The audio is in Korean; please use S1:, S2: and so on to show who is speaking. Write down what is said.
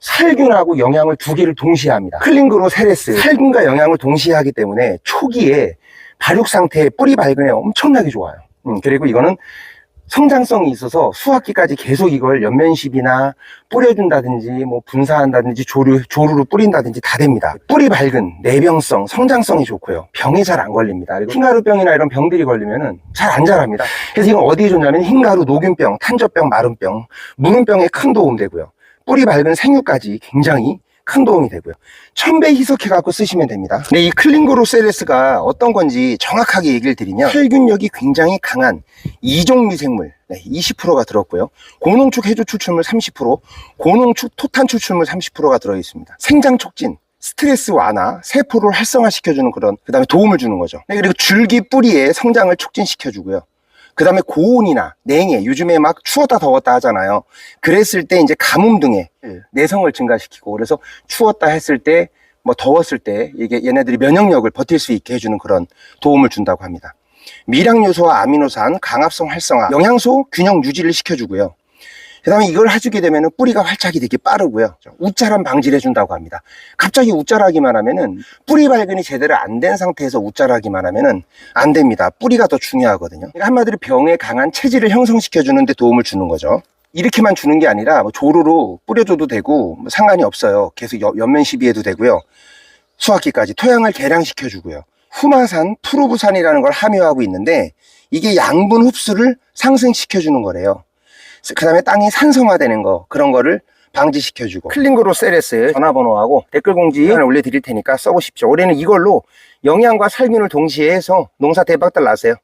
S1: 살균하고 영양을 두 개를 동시에 합니다. 클링그로 세레스, 살균과 영양을 동시에 하기 때문에 초기에 발육 상태의 뿌리 발근에 엄청나게 좋아요. 음, 그리고 이거는 성장성이 있어서 수확기까지 계속 이걸 연면십이나 뿌려준다든지 뭐 분사한다든지 조류, 조루로 뿌린다든지 다 됩니다. 뿌리 밝은, 내병성, 성장성이 좋고요. 병이 잘 안 걸립니다. 그리고 흰가루병이나 이런 병들이 걸리면은 잘 안 자랍니다. 그래서 이건 어디에 좋냐면 흰가루, 녹균병, 탄저병, 마름병, 무름병에 큰 도움 되고요. 뿌리 밝은 생유까지 굉장히 큰 도움이 되고요. 천배 희석해갖고 쓰시면 됩니다. 네, 이 클링고로셀레스가 어떤 건지 정확하게 얘기를 드리면 살균력이 굉장히 강한 이종 미생물 네, 20%가 들었고요. 고농축 해조 추출물 30%, 고농축 토탄 추출물 30%가 들어 있습니다. 생장 촉진, 스트레스 완화, 세포를 활성화시켜주는 그런 그 다음에 도움을 주는 거죠. 네, 그리고 줄기 뿌리의 성장을 촉진시켜주고요. 그 다음에 고온이나 냉해, 요즘에 막 추웠다 더웠다 하잖아요. 그랬을 때 이제 가뭄 등의 내성을 증가시키고, 그래서 추웠다 했을 때, 뭐 더웠을 때, 이게 얘네들이 면역력을 버틸 수 있게 해주는 그런 도움을 준다고 합니다. 미량 요소와 아미노산, 강합성 활성화, 영양소 균형 유지를 시켜주고요. 그 다음에 이걸 해주게 되면 뿌리가 활착이 되게 빠르고요. 우짜란 방지를 해준다고 합니다. 갑자기 우짜라기만 하면은 뿌리 발근이 제대로 안 된 상태에서 우짜라기만 하면은 안 됩니다. 뿌리가 더 중요하거든요. 그러니까 한마디로 병에 강한 체질을 형성시켜 주는 데 도움을 주는 거죠. 이렇게만 주는 게 아니라 뭐 조루로 뿌려줘도 되고 뭐 상관이 없어요. 계속 여- 연면 시비해도 되고요. 수확기까지 토양을 개량시켜 주고요. 후마산, 프로부산이라는 걸 함유하고 있는데 이게 양분 흡수를 상승시켜 주는 거래요. 그 다음에 땅이 산성화되는 거 그런 거를 방지시켜주고. 클링그로 세레스 전화번호하고 댓글 공지 하나 올려드릴 테니까 써보십시오. 올해는 이걸로 영양과 살균을 동시에 해서 농사 대박들 나세요